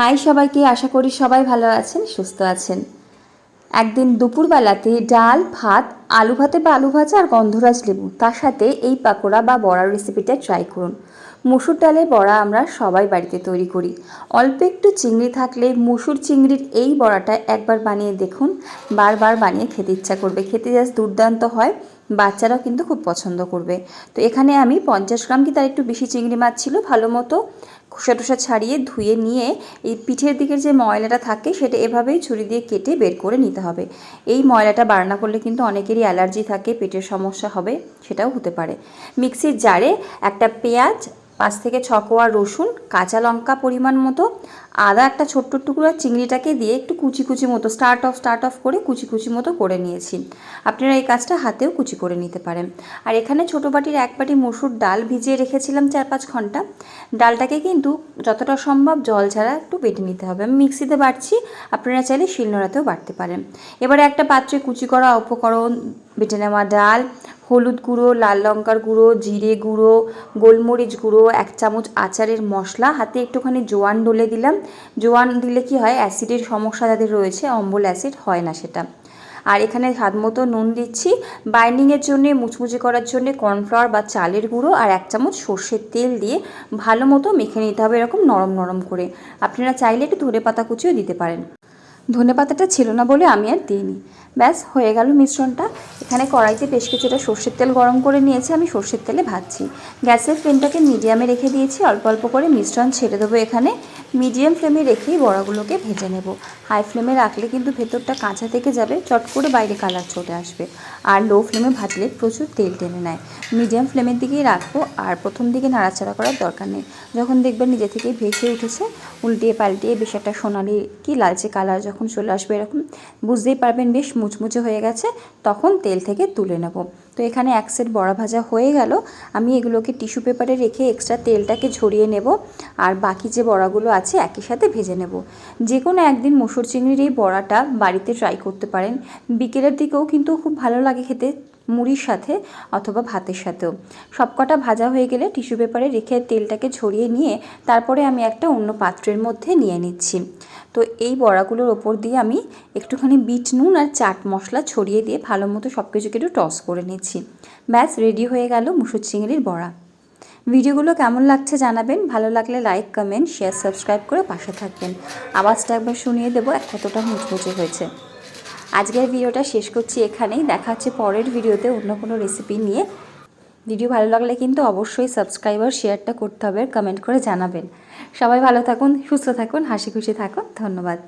High সবাইকে, আশা করি সবাই ভালো আছেন, সুস্থ আছেন। একদিন দুপুরবেলাতে ডাল, ভাত, আলু ভাতে বা আলু ভাজা আর গন্ধরাজ লেবু, তার সাথে এই পাকোড়া বা বড়ার রেসিপিটা ট্রাই করুন। মুসুর ডালের বড়া আমরা সবাই বাড়িতে তৈরি করি। অল্প একটু চিংড়ি থাকলে মুসুর চিংড়ির এই বড়াটা একবার বানিয়ে দেখুন, বারবার বানিয়ে খেতে ইচ্ছা করবে। খেতে জাস্ট দুর্দান্ত হয়। বাচ্চারাও কিন্তু খুব পছন্দ করবে। তো এখানে আমি পঞ্চাশ গ্রাম কি তার একটু বেশি চিংড়ি মাছ ছিল, ভালো মতো খোসা টোসা ছাড়িয়ে ধুয়ে নিয়ে এই পিঠের দিকের যে ময়লাটা থাকে সেটা এভাবেই ছুরি দিয়ে কেটে বের করে নিতে হবে। এই ময়লাটা বার্না করলে কিন্তু অনেকেরই অ্যালার্জি থাকে, পেটের সমস্যা হবে, সেটাও হতে পারে। মিক্সির জারে একটা পেঁয়াজ পাঁচ থেকে ছ কোয়া রসুন, কাঁচা লঙ্কা পরিমাণ মতো, আদা একটা ছোট্ট টুকরো চিংড়িটাকে দিয়ে একটু কুচি কুচি মতো স্টার্ট অফ স্টার্ট অফ করে কুচি কুচি মতো করে নিয়েছি। আপনারা এই কাজটা হাতেও কুচি করে নিতে পারেন। আর এখানে ছোটো বাটির এক বাটি মসুর ডাল ভিজিয়ে রেখেছিলাম চার পাঁচ ঘণ্টা। ডালটাকে কিন্তু যতটা সম্ভব জল ছাড়া একটু বেটে নিতে হবে। আমি মিক্সিতে বাটছি, আপনারা চাইলে শিলনোড়াতেও বাটতে পারেন। এবারে একটা পাত্রে কুচি করা উপকরণ, বেটে নেওয়া ডাল হলুদ গুঁড়ো, লাল লঙ্কার গুঁড়ো, জিরে গুঁড়ো, গোলমরিচ গুঁড়ো, এক চামচ আচারের মশলা, হাতে একটুখানি জোয়ান ডলে দিলাম। জোয়ান দিলে কি হয়? অ্যাসিডের সমস্যা যাদের রয়েছে, অম্বল অ্যাসিড হয় না সেটা। আর এখানে স্বাদ মতো নুন দিচ্ছি। বাইন্ডিংয়ের জন্য, মুচমুচে করার জন্য কর্নফ্লাওয়ার বা চালের গুঁড়ো আর এক চামচ সর্ষের তেল দিয়ে ভালো মতো মেখে নিতে হবে এরকম নরম নরম করে। আপনারা চাইলে একটু ধনে পাতা কুচিও দিতে পারেন। ধনে পাতাটা ছিল না বলে আমি আর দিইনি। ব্যাস, হয়ে গেল মিশ্রণটা। এখানে কড়াইতে বেশ কিছুটা সর্ষের তেল গরম করে নিয়েছি, আমি সর্ষের তেলে ভাজছি। গ্যাসের ফ্লেমটাকে মিডিয়ামে রেখে দিয়েছি, অল্প অল্প করে মিশ্রণ ছেড়ে দেবো এখানে। মিডিয়াম ফ্লেমে রেখেই বড়াগুলোকে ভেজে নেব। হাই ফ্লেমে রাখলে কিন্তু ভেতরটা কাঁচা থেকে যাবে, চট করে বাইরে কালার চলে আসবে। আর লো ফ্লেমে ভাজলে প্রচুর তেল টেনে নেয়। মিডিয়াম ফ্লেমের দিকেই রাখব, আর প্রথম দিকে নাড়াচাড়া করার দরকার নেই। যখন দেখবেন নিজে থেকেই ভেসে উঠেছে, উল্টিয়ে পাল্টিয়ে বেশ একটা সোনালি কি লালচে কালার যখন চলে আসবে এরকম, বুঝতেই পারবেন বেশ মুচমুচে হয়ে গেছে, তখন তেল থেকে তুলে নেব। তো এখানে এক সেট বড়া ভাজা হয়ে গেল। আমি এগুলোকে টিস্যু পেপারে রেখে এক্সট্রা তেলটাকে ঝরিয়ে নেব আর বাকি যে বড়াগুলো আছে একই সাথে ভেজে নেব। যে কোনো একদিন মসুর চিংড়ির এই বড়াটা বাড়িতে ট্রাই করতে পারেন। বিকেলের দিকেও কিন্তু খুব ভালো লাগে খেতে। মুড়ির সাথে অথবা ভাতের সাথেও। সবকটা ভাজা হয়ে গেলে টিস্যু পেপারে রেখে তেলটাকে ছড়িয়ে নিয়ে তারপরে আমি একটা অন্য পাত্রের মধ্যে নিয়ে নিচ্ছি। তো এই বড়াগুলোর ওপর দিয়ে আমি একটুখানি বিট নুন আর চাট মশলা ছড়িয়ে দিয়ে ভালো মতো সব কিছুকে একটু টস করে নিচ্ছি। ব্যাস, রেডি হয়ে গেল মুসুর চিংড়ির বড়া। ভিডিওগুলো কেমন লাগছে জানাবেন। ভালো লাগলে লাইক, কমেন্ট, শেয়ার, সাবস্ক্রাইব করে পাশে থাকবেন। আওয়াজটা একবার শুনিয়ে দেবো, এক কতটা মুচমুচে হয়েছে। আজকের ভিডিওটা শেষ করছি এখানেই। দেখা হচ্ছে পরের ভিডিওতে অন্য কোনো রেসিপি নিয়ে। ভিডিও ভালো লাগলে কিন্তু অবশ্যই সাবস্ক্রাইবার শেয়ারটা করতে হবে কমেন্ট করে জানাবেন। সবাই ভালো থাকুন, সুস্থ থাকুন, হাসি খুশি থাকুন। ধন্যবাদ।